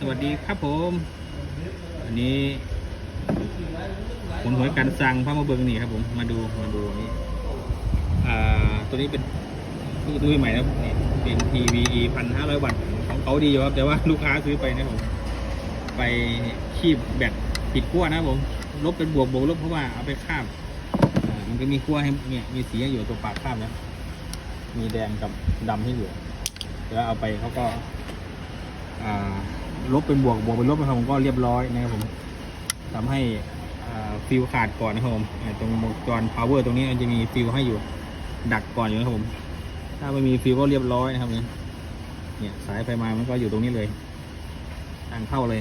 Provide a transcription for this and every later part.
สวัสดีครับผม อันนี้ผลหวยการสั่งพระมาเบิงนี่ครับผม มาดู มาดูนี่อ่าตัวนี้เป็นตู้ตู้ใหม่นะนี่เป็น PVE พันห้าร้อยวัตต์ของเขาดีอยู่ครับ แต่ว่าลูกค้าซื้อไปนะผม ไปคีบแบตผิดขั้วนะผม ลบเป็นบวกบวกลบเพราะว่าเอาไปคาบอ่ามันก็มีขั้วให้เนี่ยมีสีอยู่ตัวปากคาบนะ มีแดงกับดำให้อยู่แล้วเอาไปเขาก็ อ่า ลบเป็นบวกบวกเป็นลบนะครับผมก็เรียบร้อยนะครับผมทำให้ฟิวขาดก่อนนะครับผมอ่าตรงวงจร power ตรงนี้มันจะมีฟิวให้อยู่ดักก่อนอยู่นะครับผม ถ้าไม่มีฟิวก็เรียบร้อยนะครับเนี่ยเนี่ยสายไฟมามันก็อยู่ตรงนี้เลยทางเข้าเลย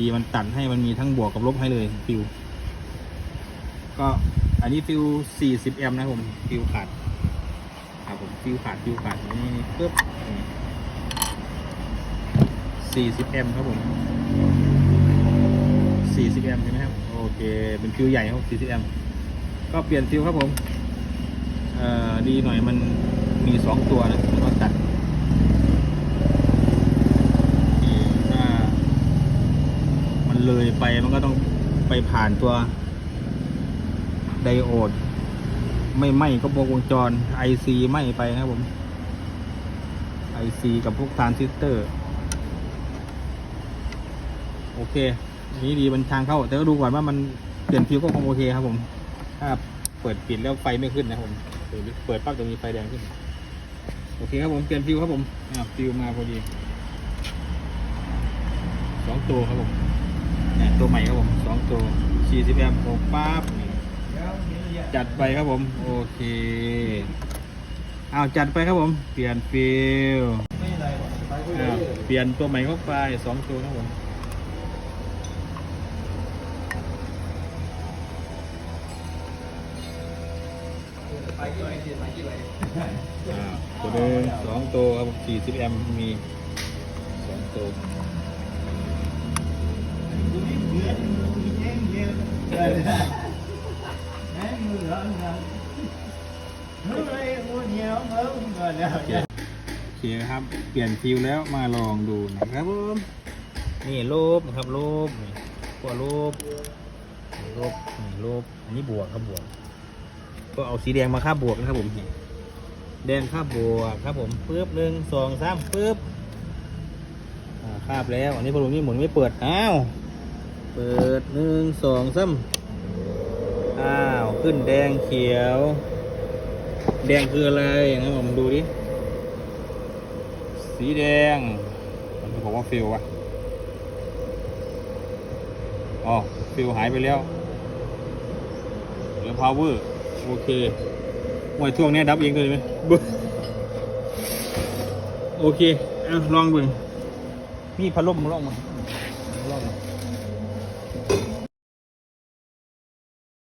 ดีมันตัดให้มันมีทั้งบวกกับลบให้เลยฟิว ก็อันนี้ฟิว 40 แอมป์นะครับผมฟิวขาดครับผมฟิวขาดฟิวขาดนี่ปึ๊บ 40 แอมป์ครับผม 40 แอมป์ใช่ไหมครับ โอเค เป็นฟิวใหญ่ครับ40 แอมป์ ก็เปลี่ยนฟิวครับผม เอ่อ ดีหน่อยมันมีสองตัวนะมันก็ตัดถ้ามันเลยไปมันก็ต้องไปผ่านตัวไดโอด ไม่ไหมก็วงวงจร IC ไหมไปนะครับผม IC กับพวกทรานซิสเตอร์ โอเค อันนี้ดีมันทางเข้า แต่ก็ดูก่อนว่ามันเปลี่ยนฟิวก็คงโอเคครับผม ถ้าเปิดปิดแล้วไฟไม่ขึ้นนะผมเปิดเปิดปั๊บจะมีไฟแดงขึ้น โอเคครับผม เปลี่ยนฟิวครับผม อ่าฟิวมาพอดีสองตัวครับผมเนี่ยตัวใหม่ครับผมสองตัวสี่สิบแอมป์ปั๊บจัดไปครับผม โอเคอ้าวจัดไปครับผม เปลี่ยนฟิวเปลี่ยนตัวใหม่เข้าไปสองตัวนะครับผม อ่าตัวหนึ่งสองตัวครับสี่สิบแอมมีสองตัวโอเคครับ เปลี่ยนฟิวแล้วมาลองดูนะครับผมนี่ลบนะครับลบนี่ขั้วลบนี่ลบนี่ลบอันนี้บวกครับบวก ก็เอาสีแดงมาค่าบวกนะครับผมนี่แดงค่าบวกครับผมปึ๊บหนึ่งสองสามปึ๊บอ่าคาบแล้วอันนี้พอลุงนี่หมุนไม่เปิดอ้าวเปิดหนึ่งสองสามอ้าวขึ้นแดงเขียว แดงคืออะไรนะผมดูดิสีแดงมันบอกว่าฟิลวะอ๋อฟิลหายไปแล้วเหลือ power โอเคไว้ช่วงนี้ดับเองเลยไหมบึโอเคอลองเบิ่งนี่พัดลมลองมา